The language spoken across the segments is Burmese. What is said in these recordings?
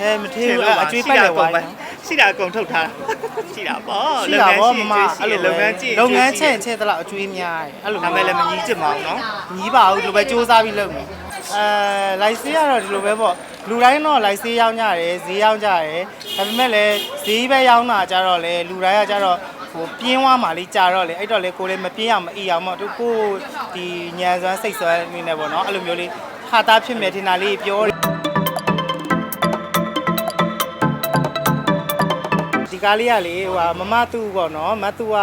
ဟဲမထေးဘူးအဲ့အကျွေးပိုက်လေဝိုင်း ရှိတာအကုန်ထုတ်ထားတာရှိတာပေါ့ ရှိတာဗောမမ အဲ့ အဲ့ လို လို လုပ်ငန်းကြည့် လုပ်ငန်းချက်ချက်တလောက်အကျွေးများတယ်အဲ့လို ဒါမဲ့လည်းမကြီးချင်ပါဘူးเนาะ ညီးပါဘူးဒီလိုပဲစူးစမ်းပြီးလုပ်မယ်အဲလိုက်ဆေးကတော့ဒီလိုပဲပေါ့လူတိုင်းတော့လိုက်ဆေးရောင်းကြတယ်ဈေးရောင်းကြတယ်ဒါပေမဲ့လည်းဈေးပဲရောင်းတာကြတော့လေလူတိုင်းကကြတော့ဟိုပြင်းသွားမှလေးကြာတော့လေအဲ့တော့လေကိုလည်းမပြင်းအောင်မအီအောင်ပေါ့သူကိုဒီညံစွမ်းစိတ်စွမ်းနေနေပေါ့နော်အဲ့လိုမျိုးလေးဟာတာဖြစ်မယ်ထင်တာလေးပြောတယ် ကားလေးကလေဟိုဟာမမတူပေါ့နော်မတူက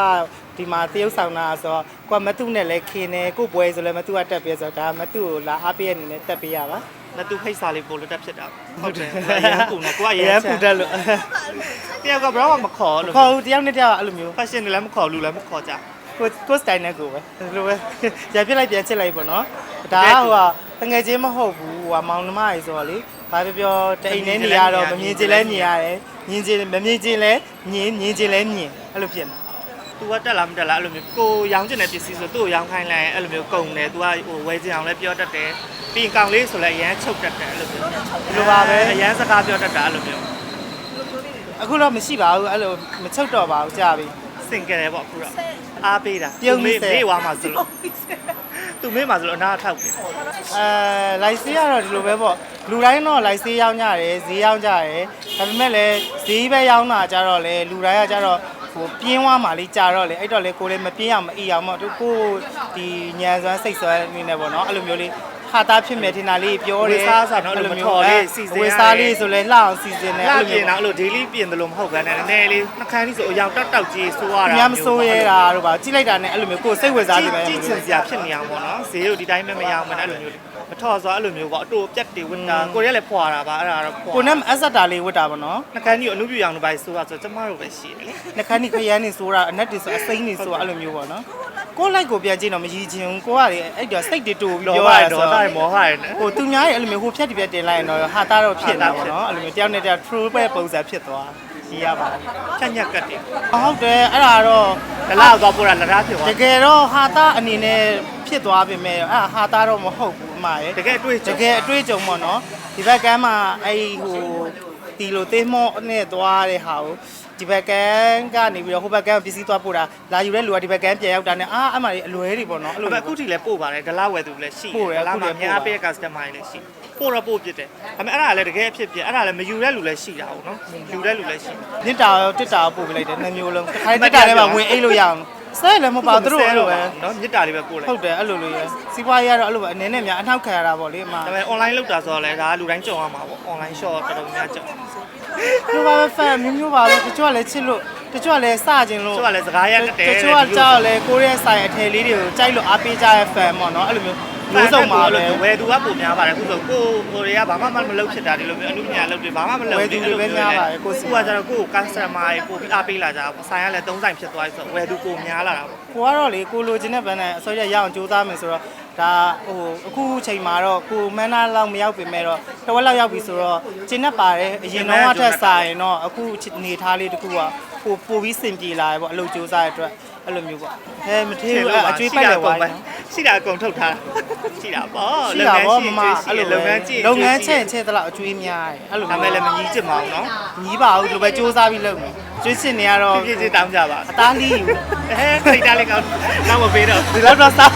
ဒီမှာတရုပ်ဆောင်တာဆိုတော့ကိုကမတူနဲ့လည်းခင်းတယ်ကိုပွဲဆိုလည်းမတူကတက်ပြဆိုတော့ဒါမတူကိုလာအားပေးရအနေနဲ့တက်ပေးရပါမတူဖိတ်စာလေးပို့လို့တက်ဖြစ်တာဟုတ်တယ်ရန်ကုန်တော့ကိုကရရန်န်ပူတက်လို့တယောက်ကဘရောမခေါ်လို့ခေါ်ဦးတယောက်နဲ့တယောက်အဲ့လိုမျိုး fashion တွေလည်းမခေါ်လူလည်းမခေါ်ကြကိုကိုစတိုင်နဲ့ကိုပဲဒီလိုပဲရပြစ်လိုက်ပြန်ချစ်လိုက်ပေါ့နော်ဒါကဟိုဟာတငယ်ချင်းမဟုတ်ဘူးဟိုဟာမောင်နှမကြီးဆိုတော့လေ ဘာပြောပြောတအိမ်နဲ့နေရတော့မမြင်ချင်လဲမြင်ရတယ်မြင်ချင်မမြင်ချင်လဲမြင်မြင်ချင်လဲမြင်အဲ့လိုဖြစ်နေ तू ကတက်လားမတက်လားအဲ့လိုမျိုးကိုရောင်းချင်တဲ့ပစ္စည်းဆိုသူ့ကိုရောင်းခိုင်းလိုက်အဲ့လိုမျိုးကုန်တယ် तू ကဟိုဝယ်ချင်အောင်လည်းပြောတတ်တယ်ပြီးရင်ကောင်လေးဆိုလည်းအရန်ချုပ်တတ်တယ်အဲ့လိုမျိုးဒီလိုပါပဲ အရန်စကားပြောတတ်တာအဲ့လိုမျိုးအခုတော့မရှိပါဘူးအဲ့လိုမချုပ်တော့ပါဘူးကြာပြီ စင်ကြယ်ပေါ့အခုတော့အားပေးတာပြုံးမေးဆဲမေးဝါမှာဆိုလို့သူမေးမှာဆိုလို့အနာထောက်တယ်အဲလိုက်ဆေးကတော့ဒီလိုပဲပေါ့ လူတိုင်းတော့လိုက်ဆေးရောင်းကြတယ်ဈေးရောင်းကြတယ်ဒါပေမဲ့လည်းဈေးပဲရောင်းတာကြတော့လေလူတိုင်းကကြတော့ဟိုပြင်းသွားမှလေးကြာတော့လေအဲ့တော့လေကိုလည်းမပြင်းအောင်မအီအောင်ပေါ့သူကိုဒီညံစွမ်းစိတ်စွမ်းနေနေပေါ့နော်အဲ့လိုမျိုးလေးဟာတာဖြစ်မယ်ထင်တာလေးပြောတယ်ဝေစားစားနော်အဲ့လိုမထော်လေးစီစဉ်ဝေစားလေးဆိုလဲလှအောင်စီစဉ်တယ်လာအဲ့လိုပြင်မျိုးတော့အဲ့လို daily ပြင်တယ်လို့မဟုတ်ဘဲနဲ့နည်းနည်းလေးနှခမ်းလေးဆိုအယောင်တောက်တောက်ကြီးဆိုရတာအများမစိုးရဲတာတို့ပါကြည့်လိုက်တာနဲ့အဲ့လိုမျိုးကိုယ်စိတ်ဝင်စားနေတယ်ကြည့်ချင်စရာဖြစ်နေအောင်ပေါ့နော်ဈေးကိုဒီတိုင်းပဲမရအောင်မနဲ့အဲ့လိုမျိုး မထော်ဆိုအဲ့လိုမျိုးပေါ့အတူပြက်တွေဝင်တာကိုရီးယားလည်းဖွာတာပါအဲ့ဒါတော့ဖွာကိုနဲ့အဆက်တာလေးဝတ်တာပေါ့နော်နှခမ်းကြီးကိုအနုပြရောင်တစ်ပိုင်းဆိုရဆိုကျမတို့ပဲရှိတယ်လေနှခမ်းနီခရမ်းနေဆိုတာအနက်တွေဆိုအစိမ့်နေဆိုတာအဲ့လိုမျိုးပေါ့နော်ကိုလိုက်ကိုပြန်ကြည့်တော့မရည်ချင်းဘူးကိုကလေအဲ့တော့စိတ်တွေတူပြီးလောပြောဘရရတာဒေါဆိုသရတော့မောဟရနဲ့ဟိုသူများရဲ့အဲ့လိုမျိုးဟိုဖြတ်ဒီဖြတ်တင်လိုက်ရင်တော့ဟာတာတော့ဖြစ်နေတာပေါ့နော်အဲ့လိုမျိုးတယောက်နဲ့တယောက် true ပဲပုံစံဖြစ်သွားရရပါဖြတ်ညက်ကတ်တယ်ဟုတ်တယ်အဲ့ဒါတော့ဒလားသွားပို့တာလရားဖြစ်သွားတကယ်တော့ဟာတာအနေနဲ့ဖြစ်သွားပြီမဲ့အဲ့ဟာတာတော့မဟုတ်ဘူးအ မရဲ့တကယ်အတွေ့တကယ်အတွေ့အကြုံပေါ့နော်ဒီဘက်ကမ်းမှာအဲ့ဟိုဒီလိုသေးမော့နဲ့သွားတဲ့ဟာကိုဒီဘက်ကမ်းကနေပြီးတော့ဟိုဘက်ကမ်းပစ္စည်းသွားပို့တာလာယူတဲ့လူကဒီဘက်ကမ်းပြန်ရောက်တာနဲ့အာအမှအလွဲတွေပေါ့နော်အဲ့လိုအဲ့အခုထိလည်းပို့ပါတယ်ဒလားဝယ်သူလည်းရှိပို့တယ်ဒလားအခုမှာလည်းအများပို့ပါပေး customer တွေလည်းရှိပို့တော့ပို့ဖြစ်တယ်ဒါပေမဲ့အဲ့ဒါလည်းတကယ်အဖြစ်ဖြစ်အဲ့ဒါလည်းမယူတဲ့လူလည်းရှိတာဟုတ်နော်ယူတဲ့လူလည်းရှိနစ်တာရောတစ်တာရောပို့ပေးလိုက်တယ်နှစ်မျိုးလုံးတစ်ခါတစ်တာထဲမှာဝင်အိတ်လို့ရအောင် ဆဲလည်းမပါသူတို့အဲ့လိုပဲနော်မြစ်တာလေးပဲပို့လိုက်ဟုတ်တယ်အဲ့လိုလိုရယ်စီးပွားရေးကတော့အဲ့လိုပဲအနေနဲ့များအနှောက်ခံရတာပေါ့လေအမဒါပေမဲ့ online လောက်တာဆိုတော့လည်းဒါကလူတိုင်းကြုံရမှာပေါ့ online shop တော်တော်များများကြုံဒီပါပဲဖန်မျိုးမျိုးပါပဲတချို့ကလည်းချစ်လို့တချို့ကလည်းစကျင်လို့တချို့ကလည်းစကားရတက်တယ်တချို့ကကြောက်လဲကိုရီးယားဆိုင်အထည်လေးတွေကိုကြိုက်လို့အားပေးကြတဲ့ fan ပေါ့နော်အဲ့လိုမျိုး မျိုးစုံပါပဲလို့ဝယ်သူကပုံများပါတယ်အခုဆိုကိုကိုတွေကဘာမှမလုပ်ဖြစ်တာဒီလိုမျိုးအမှုညာလုပ်တွေဘာမှမလုပ်ဝယ်သူတွေပဲများပါတယ်ကိုစီကိုကကျတော့ကိုကို customer တွေပို့ပြီးအားပေးလာကြတာပေါ့ဆိုင်ကလည်းသုံးဆိုင်ဖြစ်သွားပြီဆိုတော့ဝယ်သူကိုများလာတာပေါ့ကိုကတော့လေကိုလိုချင်တဲ့ဘန်းနဲ့အစိုးရရအောင်ကြိုးစားမယ်ဆိုတော့ဒါဟိုအခုချိန်မှာတော့ကိုမန်းနာလောက်မရောက်ပြင်မဲ့တော့တဝက်လောက်ရောက်ပြီဆိုတော့ကျင်းနဲ့ပါတယ်အရင်တော့ထက်ဆိုင်တော့အခုနေသားလေးတခုကပိုပိုပြီးစင်ပြေလာတယ်ပေါ့အလုပ်ကြိုးစားတဲ့အတွက် အဲ့လိုမျိုးပေါ့ဟဲမထေးဘူးအဲ့အကျွေးပိုက်လေဝိုင်းနော်ရှိတာအကုန်ထုတ်ထားတာရှိတာပေါ့ရှိတာဗောမမအဲ့အဲ့လိုလိုလုပ်ငန်းကြည့်လုပ်ငန်းချက်ချက်တလောက်အကျွေးများတယ်အဲ့လိုဒါမဲ့လည်းမကြီးချင်ပါဘူးနော်ညီးပါဘူးဒီလိုပဲစူးစမ်းပြီးလုပ်မယ်ကျွေးချင်နေရတော့ပြည့်ပြည့်တောင်းကြပါအသားလီးယူအဲခိတ်တာလေးကောင်းနောက်မပေးတော့ဒီလောက်တော့စား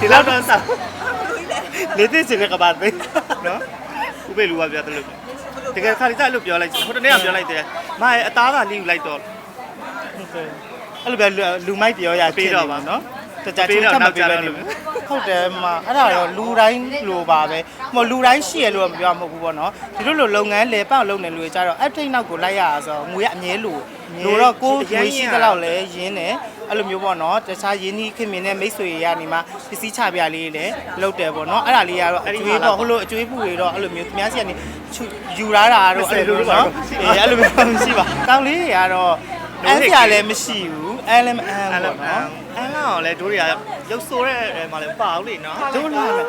ဒီလောက်တော့စားလေသိချင်တဲ့ကပါသေးနော်ဥပေလူကပြောတယ်လို့တကယ်ခါလေးစားလို့ပြောလိုက်ဟိုတနေ့ကပြောလိုက်တယ်မရဲ့အသားသာလိယူလိုက်တော့ အဲ့လိုပဲလူမိုက်ပြောရပေးတော့ပါနော်တကြချင်းထပ်မပေးပဲနေဘူးဟုတ်တယ်မအဲ့ဒါတော့လူတိုင်းလိုပါပဲဟိုလူတိုင်းရှိရလို့မပြောမှာမဟုတ်ဘူးပေါ့နော်ဒီလိုလိုလုပ်ငန်းလေပောက်လုပ်နေလူတွေကြတော့အထိတ်နောက်ကိုလိုက်ရတာဆိုတော့ငွေကအမြဲလိုလိုတော့ကိုယ်ငွေရှိသလောက်လဲရင်းတယ်အဲ့လိုမျိုးပေါ့နော်တခြားရင်းနှီးခင်မင်းနဲ့မိတ်ဆွေတွေကနေမှပစ္စည်းချပြလေးလည်းလုပ်တယ်ပေါ့နော်အဲ့ဒါလေးကတော့အကျွေးပေါ့ဟိုလိုအကျွေးပူတွေတော့အဲ့လိုမျိုးသူများစီကနေယူလာတာတော့အဲ့လိုမျိုးနော်အေးအဲ့လိုမျိုးမရှိပါကောင်းလေးတွေကတော့အန်းစရာလည်းမရှိဘူး အဲလည်းမအန်းအဲ့ပေါ့လိုနော်အဲ့လောက်လည်းတို့တွေကရုပ်ဆိုးတဲ့အဲမှာလည်းပါဘူးလေနော်တို့လာမယ်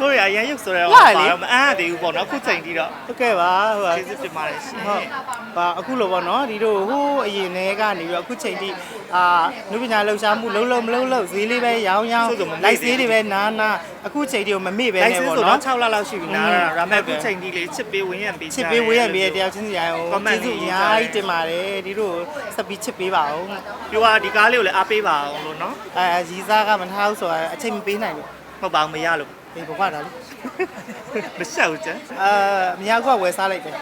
ကိုရအရင်ရုပ်ဆိုတော့လှလေမအားရသေးဘူးပေါ့နော်အခုချိန်ကြီးတော့ဟုတ်ကဲ့ပါဟိုပါကျေးဇူးတင်ပါတယ်ရှင်ဟုတ်ပါအခုလိုပေါ့နော်ဒီတို့ဟိုးအရင်ထဲကနေပြီးတော့အခုချိန်ထိ အာနုပညာလှူရှားမှုလုံးလုံးမလုံးလုံးဈေးလေးပဲရောင်းရောင်းလိုက်ဈေးတွေပဲနားနားအခုချိန်ထိကိုမမေ့ပဲလိုနဲ့က်စင်ပေါ့ဆိုနော်တော့6လလောက်ရှိပြီနားอืมဒါပေမဲ့အခုချိန်ကြီးလေးချစ်ပေးဝင်ရပေးချစ်ပေးဝေးရမြေတယောက်ချင်းစီရိုင်းအောင် Comment ကျေးဇူးအများကြီးတင်ပါတယ်ဒီတို့ဆက်ပြီးချစ်ပေးပါအောင်ပြောတာဒီကားလေးကိုလည်းအားပေးပါအောင်လို့နော်အဲရီစားကမထားဘူးဆိုတာအချိန်မပေးနိုင်လို့ဟုတ်ပါဘူးမရလို့ဒီဘကွာတာလေမရှောက်ချင်အာအများကဝယ်စားလိုက်တယ်